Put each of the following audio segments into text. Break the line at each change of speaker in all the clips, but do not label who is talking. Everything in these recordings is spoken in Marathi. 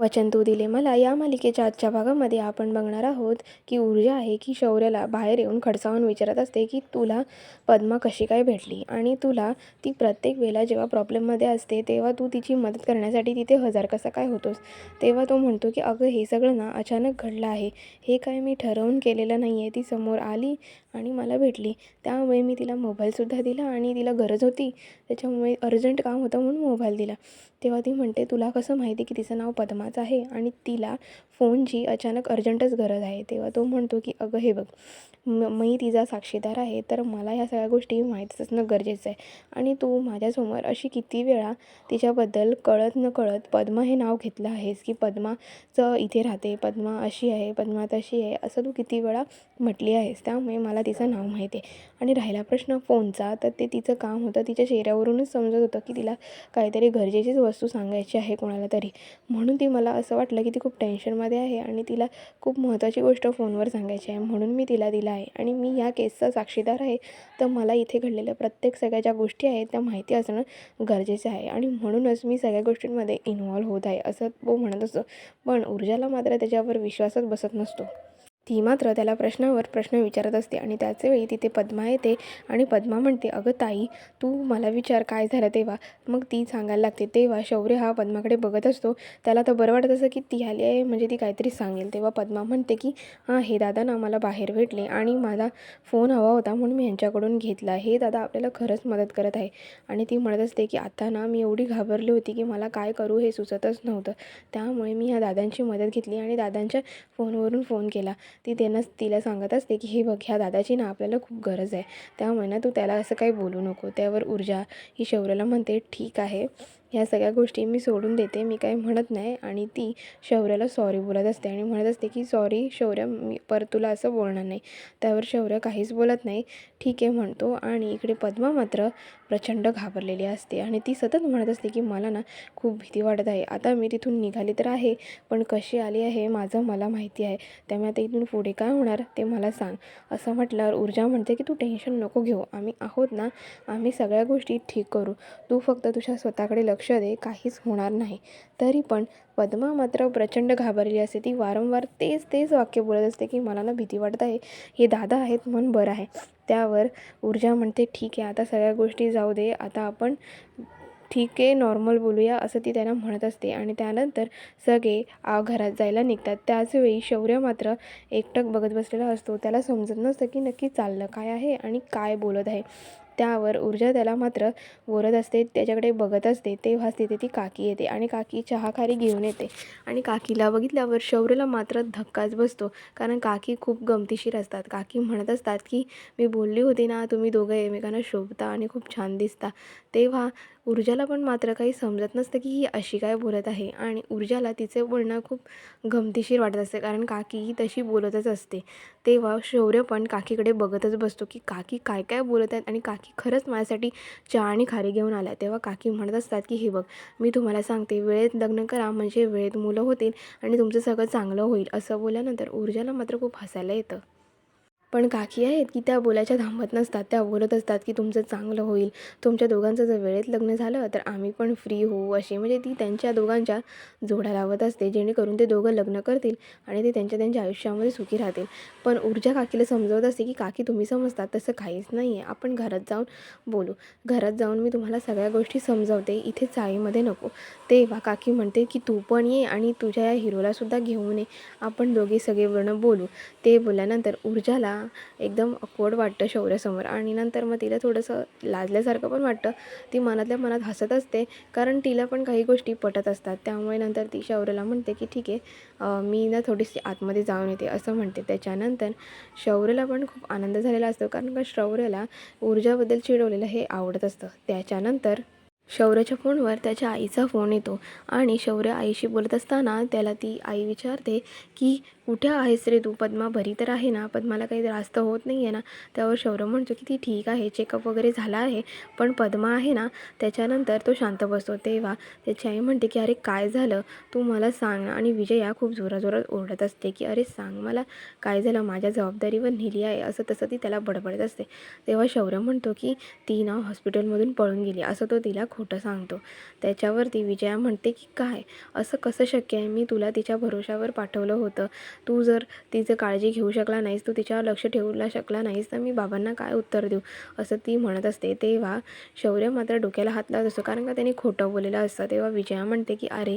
वचन तू दिले मला. या मालिकेच्या आजच्या भागामध्ये आपण बघणार आहोत की ऊर्जा आहे की शौर्याला बाहेर येऊन खडसावून विचारत असते की तुला पद्मा कशी काय भेटली? आणि तुला ती प्रत्येक वेळेला जेव्हा प्रॉब्लेममध्ये असते तेव्हा तू तिची मदत करण्यासाठी तिथे हजार कसा काय होतोस? तेव्हा तो म्हणतो की अगं हे सगळं ना अचानक घडलं आहे. हे काय मी ठरवून केलेलं नाही आहे ती समोर आली आणि मला भेटली. त्यामुळे मी तिला मोबाईलसुद्धा दिला आणि तिला गरज होती. त्याच्यामुळे अर्जंट काम होतं म्हणून मोबाईल दिला. तेव्हा ती म्हणते तुला कसं माहिती की तिचं नाव पद्माचं आहे आणि तिला फोनची अचानक अर्जंटच गरज आहे. तेव्हा तो म्हणतो की अगं हे बघ म मी तिचा साक्षीदार आहे तर मला ह्या सगळ्या गोष्टी माहीत असणं गरजेचं आहे. आणि तू माझ्यासमोर अशी किती वेळा तिच्याबद्दल कळत न कळत पद्मा हे नाव घेतलं आहेस की पद्माचं इथे राहते पद्मा अशी आहे पद्मा तशी आहे असं तू किती वेळा म्हटली आहेस. त्यामुळे मला तिचं नाव माहिती आहे. आणि राहिला प्रश्न फोनचा तर ते तिचं काम होतं तिच्या चेहऱ्यावरूनच समजत होतं की तिला काहीतरी गरजेचीच वस्तू सांगायची आहे कोणाला तरी. म्हणून ती मला असं वाटलं की ती खूप टेन्शनमध्ये आहे आणि तिला खूप महत्त्वाची गोष्ट फोनवर सांगायची आहे. म्हणून मी तिला दिला आहे. आणि मी या केसचा साक्षीदार आहे. तर मला इथे घडलेल्या प्रत्येक सगळ्या ज्या गोष्टी आहेत त्या माहिती असणं गरजेचं आहे. आणि म्हणूनच मी सगळ्या गोष्टींमध्ये इन्व्हॉल्व होत आहे असं तो म्हणत असतो. पण ऊर्जाला मात्र त्याच्यावर विश्वासच बसत नसतो. ती मात्र त्याला प्रश्नावर प्रश्न विचारत असते आणि त्याच वेळी तिथे पद्मा येते आणि पद्मा म्हणते अगं ताई तू मला विचार काय झालं तेव्हा? मग ती सांगायला लागते तेव्हा शौर्य हा पद्माकडे बघत असतो. त्याला तर बरं वाटत असं की ती आली आहे म्हणजे ती काहीतरी सांगेल. तेव्हा पद्मा म्हणते की हां हे दादा ना मला बाहेर भेटले आणि माझा फोन हवा होता म्हणून मी यांच्याकडून घेतला. हे दादा आपल्याला खरंच मदत करत आहे. आणि ती म्हणत असते की आता ना मी एवढी घाबरली होती की मला काय करू हे सुचतच नव्हतं. त्यामुळे मी ह्या दादांची मदत घेतली आणि दादांच्या फोनवरून फोन केला. ती त्यांना तिला सांगत असते की हे बघ ह्या दादाची ना आपल्याला खूप गरज आहे. त्यामुळे ना तू त्याला असं काही बोलू नको. त्यावर ऊर्जा ही शौर्याला म्हणते ठीक आहे. ह्या सगळ्या गोष्टी मी सोडून देते. मी काही म्हणत नाही आणि ती शौर्याला सॉरी बोलत असते आणि म्हणत असते की सॉरी शौर्य मी परत तुला असं बोलणार नाही. त्यावर शौर्य काहीच बोलत नाही. ठीक आहे म्हणतो आणि इकडे पद्मा मात्र प्रचंड घाबरलेली असते आणि ती सतत म्हणत असते की मला ना खूप भीती वाटत आहे. आता मी तिथून निघाली तर आहे पण कशी आली आहे माझं मला माहिती आहे. त्यामुळे आता इथून पुढे काय होणार ते मला सांग. असं म्हटल्यावर ऊर्जा म्हणते की तू टेन्शन नको घेऊ. आम्ही आहोत ना. आम्ही सगळ्या गोष्टी ठीक करू. तू फक्त तुझ्या स्वतःकडे लक्ष दे काहीच होणार नाही. तरी पण पद्मा मात्र प्रचंड घाबरली असते. ती वारंवार तेच तेच वाक्य बोलत असते की मला ना भीती वाटत आहे. हे दादा आहेत म्हणून बरं आहे. त्यावर ऊर्जा म्हणते ठीक आहे आता सगळ्या गोष्टी जाऊ दे आता आपण ठीक आहे नॉर्मल बोलूया असं ती त्यांना म्हणत असते. आणि त्यानंतर सगळे आ घरात जायला निघतात. त्याचवेळी शौर्य मात्र एकटक बघत बसलेला असतो. त्याला समजत नसतं की नक्की चाललं काय आहे आणि काय बोलत आहे. त्यावर ऊर्जा त्याला मात्र बोलत असते त्याच्याकडे बघत असते. तेव्हाच तिथे ती काकी येते आणि काकी चहाखारी घेऊन येते. आणि काकीला बघितल्यावर शौर्यला मात्र धक्काच बसतो. कारण काकी खूप गमतीशीर असतात. काकी म्हणत असतात की मी बोलली होती ना तुम्ही दोघं एकमेकांना शोभता आणि खूप छान दिसता. तेव्हा ऊर्जाला पण मात्र काही समजत नसतं की ही अशी काय बोलत आहे. आणि ऊर्जाला तिचे बोलणं खूप गमतीशीर वाटत असते. कारण काकी ही तशी बोलतच असते. तेव्हा शौर्य पण काकीकडे बघतच बसतो की काकी काय काय बोलत आहेत आणि काकी खरंच माझ्यासाठी चहा आणि खारी घेऊन आल्या. तेव्हा काकी म्हणत असतात की हे बघ मी तुम्हाला सांगते वेळेत लग्न करा म्हणजे वेळेत मुलं होतील आणि तुमचं सगळं चांगलं होईल. असं बोलल्यानंतर ऊर्जाला मात्र खूप हसायला येतं. पण काकी आहेत की त्या बोलायच्या थांबत नसतात. त्या बोलत असतात की तुमचं चांगलं होईल. तुमच्या दोघांचं जर वेळेत लग्न झालं तर आम्ही पण फ्री होऊ अशी. म्हणजे ती त्यांच्या दोघांच्या जोड्या लावत असते जेणेकरून ते दोघं लग्न करतील आणि ते त्यांच्या त्यांच्या आयुष्यामध्ये सुखी राहतील. पण ऊर्जा काकीला समजवत असते की काकी तुम्ही समजतात तसं काहीच नाही आहे आपण घरात जाऊन बोलू. घरात जाऊन मी तुम्हाला सगळ्या गोष्टी समजवते. इथे चाळीमध्ये नको. तेव्हा काकी म्हणते की तू पण ये आणि तुझ्या या हिरोलासुद्धा घेऊन ये. आपण दोघे सगळेजणं बोलू. ते बोलल्यानंतर ऊर्जाला एकदम अकवड वाटतं शौर्यासमोर. आणि नंतर मग तिला थोडंसं लाजल्यासारखं पण वाटतं. ती मनातल्या मनात हसत असते कारण तिला पण काही गोष्टी पटत असतात. त्यामुळे नंतर ती शौर्याला म्हणते की ठीक आहे मी ना थोडीशी आतमध्ये जाऊन येते असं म्हणते. त्याच्यानंतर शौर्यला पण खूप आनंद झालेला असतो कारण का शौर्याला ऊर्जाबद्दल चिडवलेलं हे आवडत असतं. त्याच्यानंतर शौर्याच्या फोनवर त्याच्या आईचा फोन येतो आणि शौर्य आईशी बोलत असताना त्याला ती आई विचारते की कुठे आहेस रे तू? पद्मा बरी तर आहे ना? पद्माला काही त्रास तर होत नाही आहे ना? त्यावर शौर्य म्हणतो की ती ठीक आहे चेकअप वगैरे झाला आहे पण पद्मा आहे ना त्याच्यानंतर तो शांत बसतो. तेव्हा त्याची आई म्हणते की अरे काय झालं? तू मला सांग. ना आणि विजया खूप जोराजोरात ओरडत असते की अरे सांग मला काय झालं? माझ्या जबाबदारीवर नेली आहे. असं तसं ती त्याला बडबडत असते. तेव्हा शौर्य म्हणतो की ती ना हॉस्पिटलमधून पळून गेली. असं तो तिला खोटं सांगतो. त्याच्यावरती विजया म्हणते की काय? असं कसं शक्य आहे? मी तुला तिच्या भरोशावर पाठवलं होतं. तू जर तिचं काळजी घेऊ शकला नाहीस तू तिच्यावर लक्ष ठेवला शकला नाहीस तर मी बाबांना काय उत्तर देऊ? असं ती म्हणत असते. तेव्हा शौर्य मात्र डोक्याला हात लावत असतो. कारण का? त्याने खोटं बोललेलं असतं. तेव्हा विजया म्हणते की अरे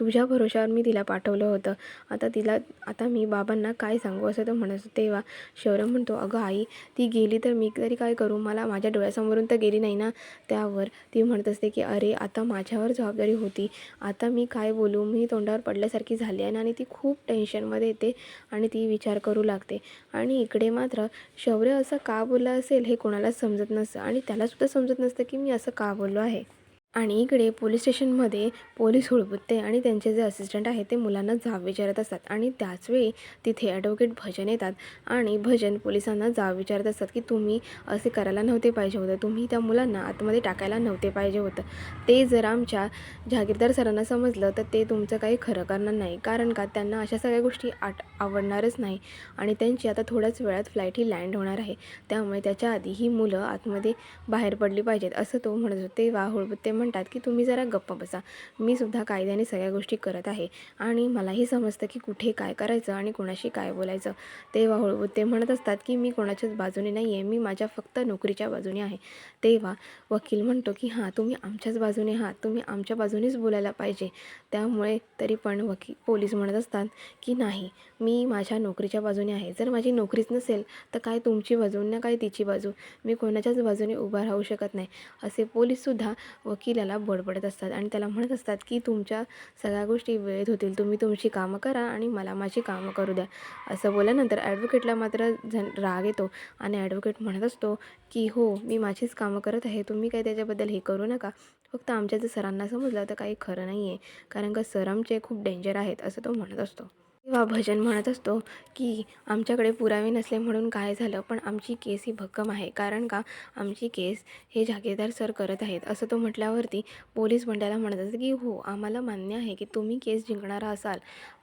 तुझ्या भरोशावर मी तिला पाठवलं होतं. आता तिला आता मी बाबांना काय सांगू असं तो म्हणत तेव्हा शौर्य म्हणतो अगं आई ती गेली तर मी तरी काय करू? मला माझ्या डोळ्यासमोरून तर गेली नाही ना? त्यावर ती म्हणत असते की अरे आता माझ्यावर जबाबदारी होती. आता मी काय बोलू? मी तोंडावर पडल्यासारखी झाली आहे ना? आणि ती खूप टेन्शनमध्ये येते आणि ती विचार करू लागते. आणि इकडे मात्र शौर्य असं का बोललं असेल हे कोणालाच समजत नसतं. आणि त्यालासुद्धा समजत नसतं की मी असं का बोललो आहे. आणि इकडे पोलीस स्टेशनमध्ये पोलीस हुळबुत्ते आणि त्यांचे जे असिस्टंट आहेत ते मुलांना जाब विचारत असतात. आणि त्याचवेळी तिथे ॲडव्होकेट भजन येतात. आणि भजन पोलिसांना जाब विचारत असतात की तुम्ही असे करायला नव्हते पाहिजे होतं. तुम्ही त्या मुलांना आतमध्ये टाकायला नव्हते पाहिजे होतं. ते जर आमच्या जहागीरदार सरांना समजलं तर ते तुमचं काही खरं करणार नाही. कारण का? त्यांना अशा सगळ्या गोष्टी आट आवडणारच नाही. आणि त्यांची आता थोड्याच वेळात फ्लाईट ही लँड होणार आहे. त्यामुळे त्याच्या आधी ही मुलं आतमध्ये बाहेर पडली पाहिजेत असं तो म्हणत होते. वा हुळबुत्ते म्हणतात की तुम्ही जरा गप्प बसा. मी सुद्धा कायद्याने सगळ्या गोष्टी करत आहे. आणि मलाही समजतं की कुठे काय करायचं आणि कोणाशी काय बोलायचं. तेव्हा हळूहळू ते म्हणत असतात की मी कोणाच्याच बाजूने नाही आहे मी माझ्या फक्त नोकरीच्या बाजूने आहे. तेव्हा वकील म्हणतो की हां तुम्ही आमच्याच बाजूने आहात तुम्ही आमच्या बाजूनेच बोलायला पाहिजे. त्यामुळे तरी पण वकील पोलीस म्हणत असतात की नाही मी माझ्या नोकरीच्या बाजूने आहे. जर माझी नोकरीच नसेल तर काय तुमची बाजू ना काय तिची बाजू? मी कोणाच्याच बाजूने उभा राहू शकत नाही. असे पोलीससुद्धा वकील वकिलाला बडबडत असतात आणि त्याला म्हणत असतात की तुमच्या सगळ्या गोष्टी वेळेत होतील. तुम्ही तुमची कामं करा आणि मला माझी कामं करू द्या. असं बोलल्यानंतर ॲडव्होकेटला मात्र झन राग येतो आणि ॲडव्होकेट म्हणत असतो की हो मी माझीच कामं करत आहे. तुम्ही काय त्याच्याबद्दल हे करू नका. फक्त आमच्या जर सरांना समजलं तर काही खरं नाही आहे कारण का सर आमचे खूप डेंजर आहेत असं तो म्हणत असतो. किंवा भजन म्हणत असतो की आमच्याकडे पुरावे नसले म्हणून काय झालं पण आमची केस ही भक्कम आहे. कारण का? आमची केस हे जागीरदार सर करत आहेत. असं तो म्हटल्यावरती पोलीस मंडळाला म्हणत असतं की हो आम्हाला मान्य आहे की तुम्ही केस जिंकणारा असाल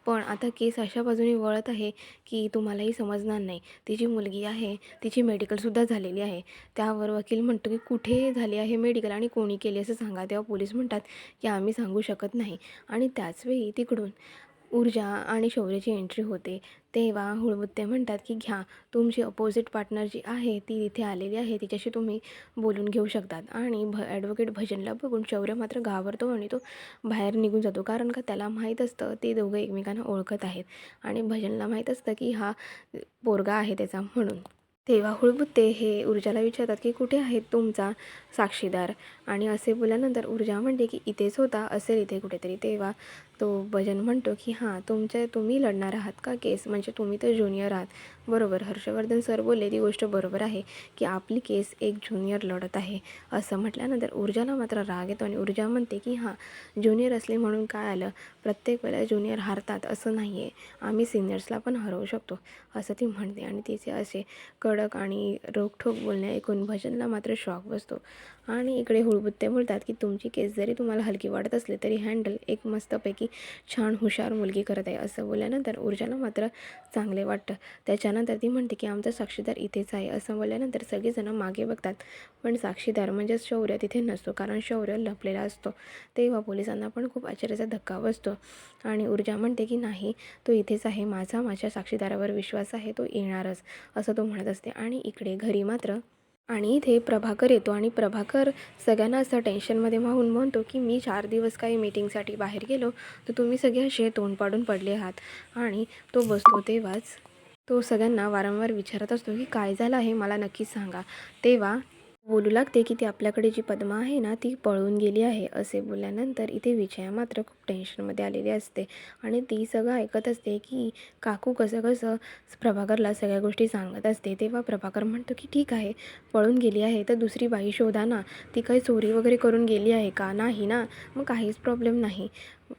पण आता केस अशा बाजूने वळत आहे की तुम्हालाही समजणार नाही. तिची मुलगी आहे तिची मेडिकलसुद्धा झालेली आहे. त्यावर वकील म्हणतो की कुठे झाली आहे मेडिकल आणि कोणी केली? असं सांगा. तेव्हा पोलीस म्हणतात की आम्ही सांगू शकत नाही. आणि त्याचवेळी तिकडून ऊर्जा आणि शौर्याची एंट्री होते. तेव्हा हुळबुत्ते म्हणतात की घ्या तुमची अपोजिट पार्टनर जी आहे ती इथे आलेली आहे तिच्याशी तुम्ही बोलून घेऊ शकतात. आणि भ ॲडव्होकेट भजनला बघून शौर्य मात्र घाबरतो आणि तो बाहेर निघून जातो. कारण का त्याला माहीत असतं ते दोघं एकमेकांना ओळखत आहेत. आणि भजनला माहीत असतं की हा पोरगा आहे त्याचा म्हणून. तेव्हा हुळबुत्ते हे ऊर्जाला विचारतात की कुठे आहेत तुमचा साक्षीदार? आणि असे बोलल्यानंतर ऊर्जा म्हणते की इथेच होता असेल इथे कुठेतरी तेव्हा. तो भजन म्हणतो की हां तुमच्या तुम्ही लढणार आहात का केस? म्हणजे तुम्ही तर ज्युनियर आहात. बरोबर हर्षवर्धन सर बोलले ती गोष्ट बरोबर आहे की आपली केस एक ज्युनियर लढत आहे. असं म्हटल्यानंतर ऊर्जाला मात्र राग येतो आणि ऊर्जा म्हणते की हां ज्युनियर असले म्हणून काय आलं? प्रत्येक वेळेला ज्युनियर हारतात असं नाही आहे आम्ही सिनियर्सला पण हरवू शकतो. असं ती म्हणते आणि तिचे असे कडक आणि रोखठोक बोलणे ऐकून भजनला मात्र शॉक बसतो. आणि इकडे हुळबुत्ते बोलतात की तुमची केस जरी तुम्हाला हलकी वाटत असली तरी हँडल एक मस्तपैकी छान हुशार मुलगी करत आहे असं बोलल्यानंतर ऊर्जाला मात्र चांगले वाटतं. त्याच्यानंतर ती म्हणते की आमचा साक्षीदार इथेच आहे असं बोलल्यानंतर सगळेजणं मागे बघतात. पण साक्षीदार म्हणजेच शौर्य तिथे नसतो कारण शौर्य लपलेला असतो. तेव्हा पोलिसांना पण खूप आश्चर्याचा धक्का बसतो. आणि ऊर्जा म्हणते की नाही तो इथेच आहे माझा माझ्या साक्षीदारावर विश्वास आहे तो येणारच असं तो म्हणत असते. आणि इकडे घरी मात्र आणि इथे प्रभाकर येतो आणि प्रभाकर सगळ्यांना असं टेन्शनमध्ये वाहून म्हणतो की मी चार दिवस काही मीटिंगसाठी बाहेर गेलो तर तुम्ही सगळे असे तोंड पाडून पडले आहात. आणि तो बसतो तेव्हाच तो सगळ्यांना वारंवार विचारत असतो की काय झालं आहे मला नक्कीच सांगा. तेव्हा बोलू लागते की ती आपल्याकडे जी पद्मा आहे ना ती पळून गेली आहे असे बोलल्यानंतर इथे विजया मात्र खूप टेन्शनमध्ये आलेली असते. आणि ती सगळं ऐकत असते की काकू कसं कसं प्रभाकरला सगळ्या गोष्टी सांगत असते. तेव्हा प्रभाकर म्हणतो की ठीक आहे पळून गेली आहे तर दुसरी बाई शोधा ना. ती काही चोरी वगैरे करून गेली आहे का? नाही ना. मग काहीच प्रॉब्लेम नाही.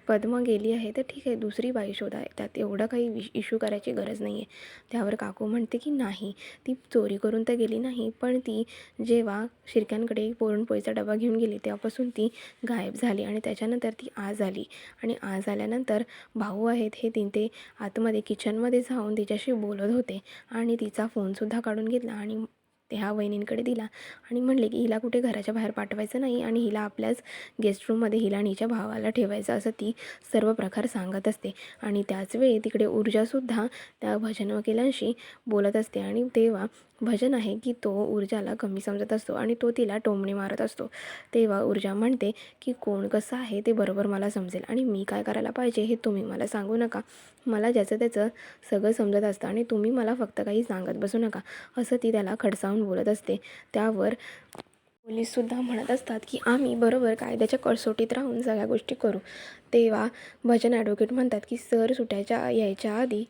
पद्मा गेली आहे तर ठीक आहे दुसरी बाई शोधा. त्यात एवढं काही विश इश्यू करायची गरज नाही आहे त्यावर काकू म्हणते की नाही ती चोरी करून तर गेली नाही पण ती जेव्हा शिरक्यांकडे पुरणपोळीचा डबा घेऊन गेली. तेव्हापासून ती गायब झाली आणि त्याच्यानंतर ती आज आली. आणि आज आल्यानंतर भाऊ आहेत हे तीन ते आतमध्ये किचनमध्ये जाऊन तिच्याशी बोलत होते. आणि तिचा फोनसुद्धा काढून घेतला आणि त्या वहिनींकडे दिला. आणि म्हणले की हिला कुठे घराच्या बाहेर पाठवायचं नाही आणि हिला आपल्याच गेस्ट रूममध्ये हिला हिच्या भावाला ठेवायचं असं ती सर्व प्रकार सांगत असते. आणि त्याच वेळी तिकडे ऊर्जासुद्धा त्या भजन वकिलांशी बोलत असते. आणि तेव्हा भजन आहे की तो ऊर्जाला कमी समजत असतो आणि तो तिला टोमणे मारत असतो. तेव्हा ऊर्जा म्हणते की कोण कसं आहे ते बरोबर मला समजेल आणि मी काय करायला पाहिजे हे तुम्ही मला सांगू नका. मला ज्याचं त्याचं सगळं समजत असतं आणि तुम्ही मला फक्त काही सांगत बसू नका असं ती त्याला खडसावून बोलत असते. त्यावर पोलीससुद्धा म्हणत असतात की आम्ही बरोबर कायद्याच्या कसोटीत राहून सगळ्या गोष्टी करू. तेव्हा भजन ॲडव्होकेट म्हणतात की सर सुटायच्या यायच्या आधी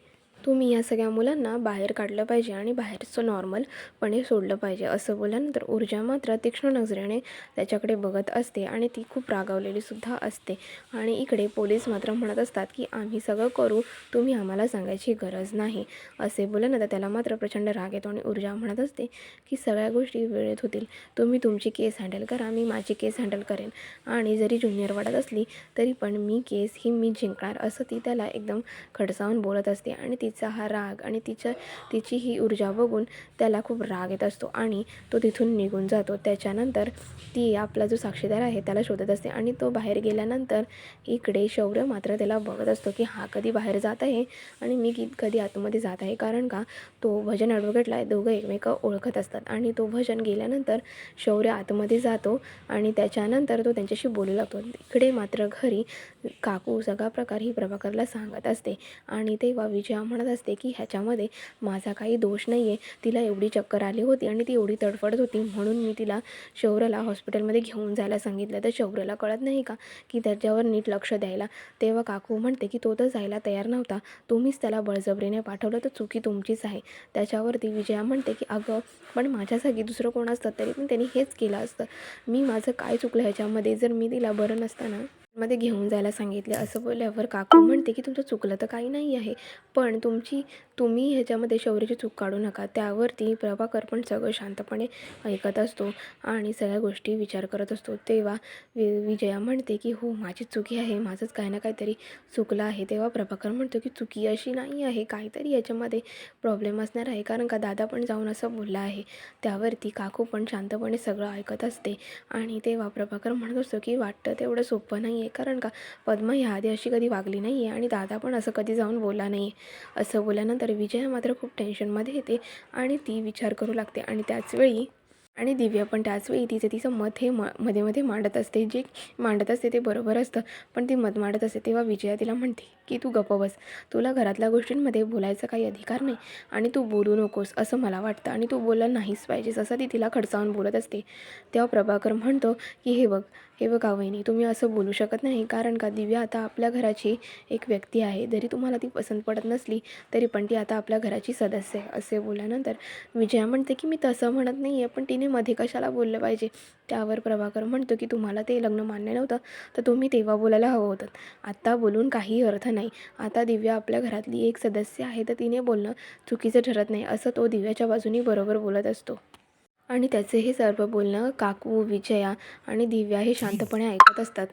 तुम्ही या सगळ्या मुलांना बाहेर काढलं पाहिजे आणि बाहेरचं नॉर्मलपणे सोडलं पाहिजे. असं बोलल्यानंतर ऊर्जा मात्र तीक्ष्ण नजरेने त्याच्याकडे बघत असते आणि ती खूप रागावलेली सुद्धा असते. आणि इकडे पोलीस मात्र म्हणत असतात की आम्ही सगळं करू. तुम्ही आम्हाला सांगायची गरज नाही. असे बोलल्यानंतर त्याला मात्र प्रचंड राग येतो आणि ऊर्जा म्हणत असते की सगळ्या गोष्टी वेळेत होतील. तुम्ही तुमची केस हँडल करा. मी माझी केस हँडल करेन. आणि जरी ज्युनियर वाढत असली तरी पण मी केस ही मी जिंकणार. असं ती त्याला एकदम खडसावून बोलत असते आणि ती तिचा हा राग आणि तिच्या तिची ही ऊर्जा बघून त्याला खूप राग येत असतो आणि तो तिथून निघून जातो. त्याच्यानंतर ती आपला जो साक्षीदार आहे त्याला शोधत असते आणि तो बाहेर गेल्यानंतर इकडे शौर्य मात्र त्याला बघत असतो की हा कधी बाहेर जात आहे आणि मी की कधी आतमध्ये जात आहे. कारण का तो भजन ॲडव्होकेटला दोघं एकमेक ओळखत असतात आणि तो भजन गेल्यानंतर शौर्य आतमध्ये जातो आणि त्याच्यानंतर तो त्यांच्याशी बोलू लागतो. इकडे मात्र घरी काकू सगळा प्रकार ही प्रभाकरला सांगत असते आणि तेव्हा विजया म्हणत असते की ह्याच्यामध्ये माझा काही दोष नाही आहे तिला एवढी चक्कर आली होती आणि ती एवढी तडफडत होती. म्हणून मी तिला शौर्यला हॉस्पिटलमध्ये घेऊन जायला सांगितलं. तर शौर्यला कळत नाही का की त्याच्यावर नीट लक्ष द्यायला? तेव्हा काकू म्हणते की तो तर जायला तयार नव्हता. तुम्हीच त्याला बळजबरीने पाठवलं. तर चुकी तुमचीच आहे. त्याच्यावरती विजया म्हणते की अगं पण माझ्यासाठी दुसरं कोण असतं? तरी पण त्यांनी हेच केलं असतं. मी माझं काय चुकलं ह्याच्यामध्ये? जर मी तिला बरं नसताना मध्ये घेऊन जायला सांगितले. असं बोलल्यावर काकू म्हणते की तुमचं चुकलं तर काही नाही आहे. पण तुमची तुम्ही ह्याच्यामध्ये शौर्याची चूक काढू नका. त्यावरती प्रभाकर पण सगळं शांतपणे ऐकत असतो आणि सगळ्या गोष्टी विचार करत असतो. तेव्हा वि विजया म्हणते की हो माझी चुकी आहे. माझंच काही ना काहीतरी चुकलं आहे. तेव्हा प्रभाकर म्हणतो की चुकी अशी नाही आहे. काहीतरी याच्यामध्ये प्रॉब्लेम असणार आहे. कारण का दादा पण जाऊन असं बोलला आहे. त्यावरती काकू पण शांतपणे सगळं ऐकत असते. आणि तेव्हा प्रभाकर म्हणत असतो की वाटतं तेवढं सोपं नाही आहे कारण का पद्मा ह्या आधी अशी कधी वागली नाही आहे आणि दादा पण असं कधी जाऊन बोलला नाही आहे असं बोलल्यानंतर विजया मात्र खूप टेन्शनमध्ये येते आणि ती विचार करू लागते. आणि त्याचवेळी आणि दिव्या पण त्याचवेळी तिचं तिचं मत हे म मध्ये मध्ये मांडत असते. जे मांडत असते ते बरोबर असतं. पण ती मत मांडत असते तेव्हा विजया तिला म्हणते की तू गप्प बस. तुला घरातल्या गोष्टींमध्ये बोलायचा काही अधिकार नाही आणि तू बोलू नकोस असं मला वाटतं. आणि तू बोललं नाहीच पाहिजेस असं ती तिला खडसावून बोलत असते. तेव्हा प्रभाकर म्हणतो की हे बघ हे बघा वहिनी तुम्ही असं बोलू शकत नाही. कारण का दिव्या आता आपल्या घराची एक व्यक्ती आहे. जरी तुम्हाला ती पसंत पडत नसली तरी पण ती आता आपल्या घराची सदस्य आहे. असे बोलल्यानंतर विजया म्हणते की मी तसं म्हणत नाही आहे पण तिने मध्ये कशाला बोललं पाहिजे? त्यावर प्रभाकर म्हणतो की तुम्हाला ते लग्न मान्य नव्हतं तर तुम्ही तेव्हा बोलायला हवं होतं. आत्ता बोलून काही अर्थ नाही. आता दिव्या आपल्या घरातली एक सदस्य आहे तर तिने बोलणं चुकीचं ठरत नाही. असं तो दिव्याच्या बाजूनी बरोबर बोलत असतो. आणि त्याचे हे सर्व बोलणं काकू विजया आणि दिव्या हे शांतपणे ऐकत असतात.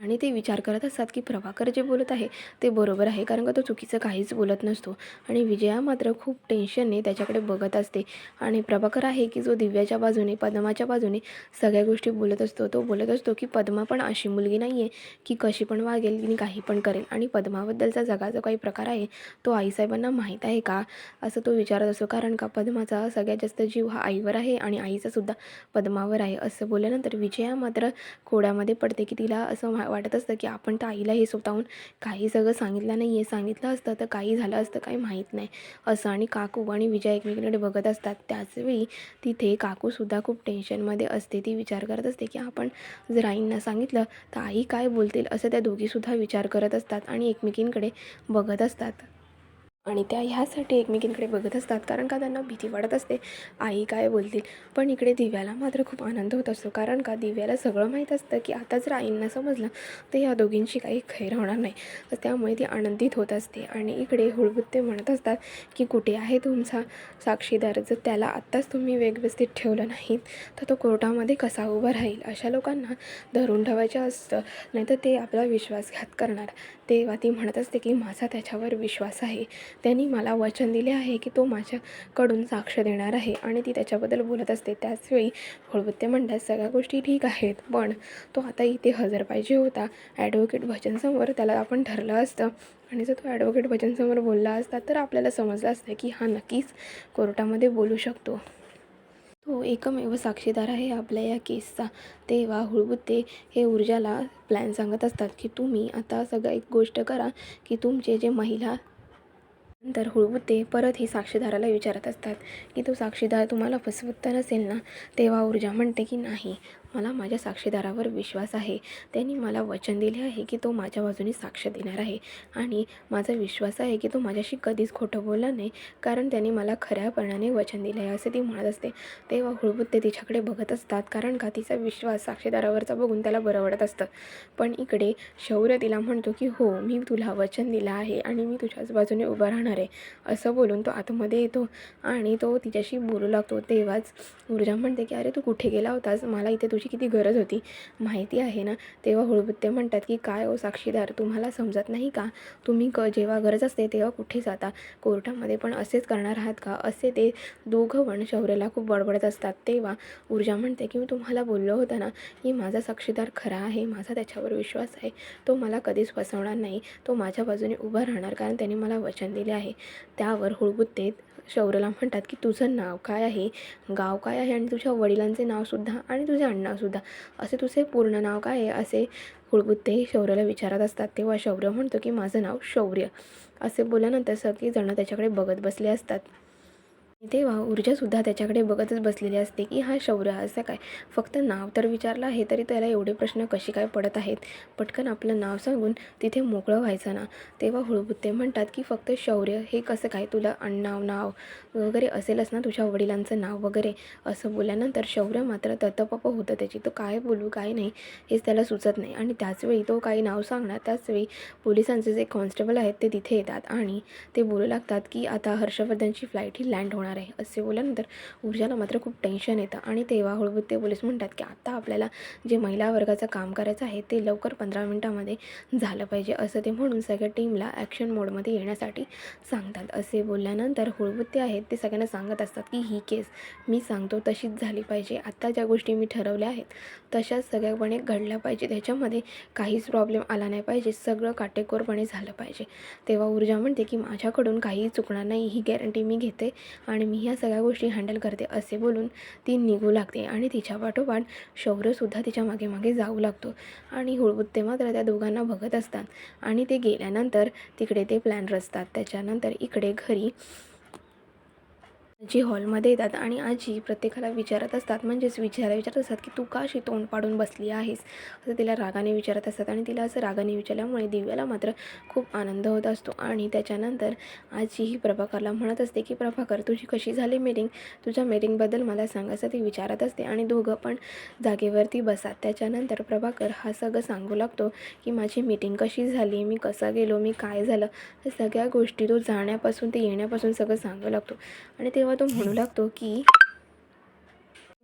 आणि ते विचार करत असतात की प्रभाकर जे बोलत आहे ते बरोबर आहे कारण का तो चुकीचं काहीच बोलत नसतो. आणि विजया मात्र खूप टेन्शनने त्याच्याकडे बघत असते. आणि प्रभाकर आहे की जो दिव्याच्या बाजूने पद्माच्या बाजूने सगळ्या गोष्टी बोलत असतो. तो बोलत असतो की पद्मा पण अशी मुलगी नाही आहे की कशी पण वागेल आणि काही पण करेल. आणि पद्माबद्दलचा जगाचा काही प्रकार आहे तो आईसाहेबांना माहीत आहे का? असं तो विचारत असतो. कारण का पद्माचा सगळ्यात जास्त जीव हा आईवर आहे आणि आईचा सुद्धा पद्मावर आहे. असं बोलल्यानंतर विजया मात्र खोड्यामध्ये पडते की तिला असं वा- वाटत असतं की आपण त्या आईला हे स्वतःहून काही सगळं सांगितलं नाही आहे. सांगितलं असतं तर काही झालं असतं काही माहीत नाही. असं आणि काकू आणि विजय एकमेकीकडे बघत असतात. त्याचवेळी तिथे काकूसुद्धा खूप टेन्शनमध्ये असते. ती विचार करत असते की आपण जर आईंना सांगितलं तर आई काय बोलतील? असं त्या दोघीसुद्धा विचार करत असतात आणि एकमेकींकडे बघत असतात. आणि त्या ह्यासाठी एकमेकींकडे बघत असतात कारण का त्यांना भीती वाटत असते. आई काय बोलतील? पण इकडे दिव्याला मात्र खूप आनंद होत असतो कारण का दिव्याला सगळं माहीत असतं की आता जर आईंना समजलं तर या दोघींची काही खैर होणार नाही. तर त्यामुळे ती आनंदित होत असते आणि इकडे हुळबुत्ते म्हणत असतात की कुठे आहे तुमचा साक्षीदार जर त्याला आत्ताच तुम्ही व्यवस्थित ठेवलं नाहीत तर तो कोर्टामध्ये कसा उभा राहील? अशा लोकांना धरून ठेवायचं असतं नाहीतर ते आपला विश्वासघात करणार. तेव्हा ती म्हणत असते की माझा त्याच्यावर विश्वास आहे त्यांनी मला वचन दिले आहे की तो माझ्याकडून साक्ष देणार आहे आणि ती त्याच्याबद्दल बोलत असते. त्याचवेळी होळबुत्ते म्हणतात सगळ्या गोष्टी ठीक आहेत पण तो आता इथे हजर पाहिजे होता. ॲडव्होकेट भजनसमोर त्याला आपण ठरलं असतं. आणि जर तो ॲडव्होकेट भजनसमोर बोलला असता तर आपल्याला समजलं असतं की हा नक्कीच कोर्टामध्ये बोलू शकतो. तो एकमेव साक्षीदार आहे आपल्या या केसचा. तेव्हा हुळबुत्ते हे ऊर्जाला प्लॅन सांगत असतात की तुम्ही आता सगळं एक गोष्ट करा की तुमचे जे महिला नंतर ते परत ही साक्षीदाराला विचारत असतात की तो साक्षीदार तुम्हाला फसवत तर नसेल ना? तेव्हा ऊर्जा म्हणते की नाही. मला माझ्या साक्षीदारावर विश्वास आहे. त्यांनी मला वचन दिले आहे की तो माझ्या बाजूने साक्ष देणार आहे. आणि माझा विश्वास आहे की तो माझ्याशी कधीच खोटं बोलला नाही कारण त्यांनी मला खऱ्यापणाने वचन दिले आहे असे ती म्हणत असते. तेव्हा हुळबुत्ते तिच्याकडे बघत असतात कारण का तिचा विश्वास साक्षीदारावरचा बघून त्याला बरं वाटत असतं. पण इकडे शौर्य तिला म्हणतो की हो मी तुला वचन दिलं आहे आणि मी तुझ्याच बाजूने उभं राहणार आहे. असं बोलून तो आतमध्ये येतो आणि तो तिच्याशी बोलू लागतो. तेव्हाच ऊर्जा म्हणते की अरे तू कुठे गेला होतास? मला इथे तुझ्या तुझी किती गरज होती? माहिती आहे ना? तेव्हा हुळबुत्ते म्हणतात की काय ओ साक्षीदार तुम्हाला समजत नाही का? तुम्ही क जेव्हा गरज असते तेव्हा कुठे जाता? कोर्टामध्ये पण असेच करणार आहात का? असे ते दोघं पण शौर्याला खूप बडबडत असतात. तेव्हा ऊर्जा म्हणते की मी तुम्हाला बोललो होता ना की माझा साक्षीदार खरा आहे माझा त्याच्यावर विश्वास आहे. तो मला कधीच फसवणार नाही. तो माझ्या बाजूने उभा राहणार कारण त्याने मला वचन दिले आहे. त्यावर हुळबुत्तेत शौर्यला म्हणतात की तुझं नाव काय आहे? गाव काय आहे? आणि तुझ्या वडिलांचे नावसुद्धा आणि तुझे नावसुद्धा. असे तुझे पूर्ण नाव काय आहे? असे हुळबुत्ते शौर्याला विचारत असतात. तेव्हा शौर्य म्हणतो की माझं नाव शौर्य. असे बोलल्यानंतर सगळेजणं त्याच्याकडे बघत बसले असतात. तेव्हा ऊर्जासुद्धा त्याच्याकडे बघतच बसलेली असते की हा शौर्य असं काय? फक्त नाव तर विचारलं आहे तरी त्याला एवढे प्रश्न कसे काय पडत आहेत? पटकन आपलं नाव सांगून तिथे मोकळं व्हायचं ना. तेव्हा हुळबुत्ते म्हणतात की फक्त शौर्य हे कसं काय? तुला अण्णाव नाव वगैरे असेलच ना तुझ्या वडिलांचं नाव वगैरे? असं बोलल्यानंतर शौर्य मात्र ततपप होतं त्याची. तो काय बोलू काय नाही हेच त्याला सुचत नाही. आणि त्याचवेळी तो काही नाव सांगणार त्याचवेळी पोलिसांचे जे कॉन्स्टेबल आहेत ते तिथे येतात आणि ते बोलू लागतात की आता हर्षवर्धनची फ्लाईट ही लँड होणार आहे असे बोलल्यानंतर ऊर्जाला मात्र खूप टेन्शन येतं. आणि तेव्हा हळूबुत्ते पोलीस म्हणतात की आत्ता आपल्याला जे महिला वर्गाचं काम करायचं आहे ते लवकर पंधरा मिनटामध्ये झालं पाहिजे असं ते म्हणून सगळ्या टीमला ॲक्शन मोडमध्ये येण्यासाठी सांगतात. असे बोलल्यानंतर हुळबुत्ते आहेत ते सगळ्यांना सांगत असतात की ही केस मी सांगतो तशीच झाली पाहिजे. आत्ता ज्या गोष्टी मी ठरवल्या आहेत तशाच सगळ्यापणे घडल्या पाहिजे. त्याच्यामध्ये काहीच प्रॉब्लेम आला नाही पाहिजे. सगळं काटेकोरपणे झालं पाहिजे. तेव्हा ऊर्जा म्हणते की माझ्याकडून काहीही चुकणार नाही. ही गॅरंटी मी घेते आणि मी ह्या सगळ्या गोष्टी हँडल करते असे बोलून ती निघू लागते आणि तिच्या पाठोपाठ शौर्यसुद्धा तिच्यामागे मागे जाऊ लागतो. आणि हुळबुत्ते मात्र त्या दोघांना बघत असतात. आणि ते गेल्यानंतर तिकडे ते प्लॅन रचतात. त्याच्यानंतर इकडे घरी जी हॉलमध्ये येतात आणि आजी प्रत्येकाला विचारत असतात म्हणजेच विचारायला विचारत असतात की तू का अशी तोंड पाडून बसली आहेस? असं तिला रागाने विचारत असतात आणि तिला असं रागाने विचारल्यामुळे दिव्याला मात्र खूप आनंद होत असतो आणि त्याच्यानंतर आजी ही प्रभाकरला म्हणत असते की प्रभाकर तुझी कशी झाली मीटिंग तुझ्या मीटिंगबद्दल मला सांग असं ती विचारत असते आणि दोघं पण जागेवरती बसतात त्याच्यानंतर प्रभाकर हा सगळं सांगू लागतो की माझी मीटिंग कशी झाली? मी कसा गेलो? मी काय झालं? सगळ्या गोष्टी तो जाण्यापासून ते येण्यापासून सगळं सांगू लागतो. आणि तेव्हा तो म्हणू लागतो की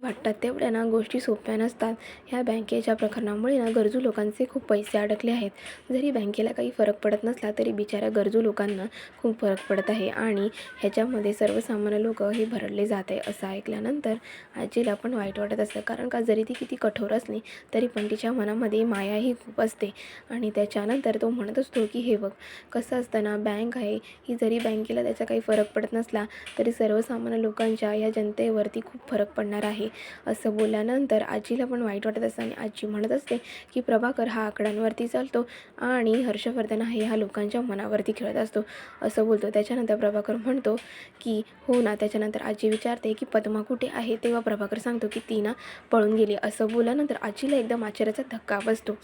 वाटतात तेवढ्या ना गोष्टी सोप्या नसतात. ह्या बँकेच्या प्रकरणामुळे ना गरजू लोकांचे खूप पैसे अडकले आहेत. जरी बँकेला काही फरक पडत नसला तरी बिचाऱ्या गरजू लोकांना खूप फरक पडत आहे आणि ह्याच्यामध्ये सर्वसामान्य लोक हे भरडले जात आहे असं ऐकल्यानंतर आजीला पण वाईट वाटत असतं. कारण का जरी ती किती कठोर असली तरी पण तिच्या मनामध्ये मायाही खूप असते. आणि त्याच्यानंतर तो म्हणत असतो की हे बघ कसं असतं ना बँक आहे. ही जरी बँकेला त्याचा काही फरक पडत नसला तरी सर्वसामान्य लोकांच्या या जनतेवरती खूप फरक पडणार आहे. आहे असं बोलल्यानंतर आजीला पण वाईट वाटत असतं आणि आजी म्हणत असते की प्रभाकर हा आकड्यांवरती चालतो आणि हर्षवर्धन आहे हा लोकांच्या मनावरती खेळत असतो. असं बोलतो. त्याच्यानंतर प्रभाकर म्हणतो की हो ना. त्याच्यानंतर आजी विचारते की पद्मा कुठे आहे? तेव्हा प्रभाकर सांगतो की ती ना पळून गेली. असं बोलल्यानंतर आजीला एकदम आश्चर्याचा धक्का बसतो.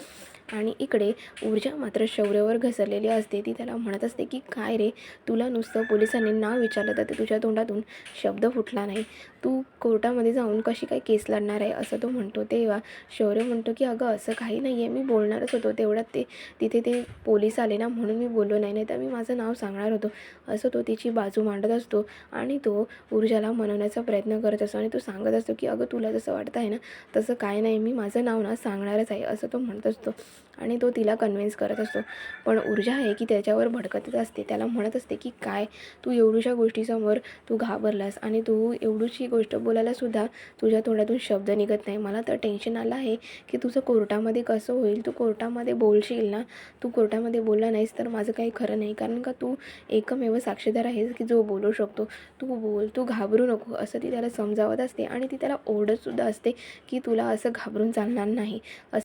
आणि इकडे ऊर्जा मात्र शौर्यावर घसरलेली असते. ती त्याला म्हणत असते की काय रे तुला नुसतं पोलिसांनी नाव विचारलं तर तुझ्या तोंडातून शब्द फुटला नाही. तू कोर्टामध्ये जाऊन कशी काय केस लढणार आहे असं तो म्हणतो तेव्हा शौर्य म्हणतो की अगं असं काही नाही आहे मी बोलणारच होतो. तेवढ्यात ते तिथे ते पोलीस आले ना म्हणून मी बोललो नाही. नाही तर मी माझं नाव सांगणार होतो. असं तो तिची बाजू मांडत असतो आणि तो ऊर्जाला मनवण्याचा प्रयत्न करत असतो आणि तो सांगत असतो की अगं तुला जसं वाटतं आहे ना तसं काय नाही. मी माझं नाव ना सांगणारच आहे. असं तो म्हणत असतो आणि तो तिला कन्व्हिन्स करत असतो. पण ऊर्जा आहे की त्याच्यावर भडकतच असते. त्याला म्हणत असते की काय? तू एवढ्याशा गोष्टीसमोर तू घाबरलास आणि तू एवढीशी गोष्ट बोलायलासुद्धा तुझ्या तोंडातून शब्द निघत नाही. मला तर टेन्शन आलं आहे की तुझं कोर्टामध्ये कसं होईल? तू कोर्टामध्ये बोलशील ना? तू कोर्टामध्ये बोलला नाहीस तर माझं काही खरं नाही. कारण का तू एकमेव साक्षीदार आहेस की जो बोलू शकतो. तू बोल तू घाबरू नको. असं ती त्याला समजावत असते आणि ती त्याला ओरडतसुद्धा असते की तुला असं घाबरून चालणार नाही. असं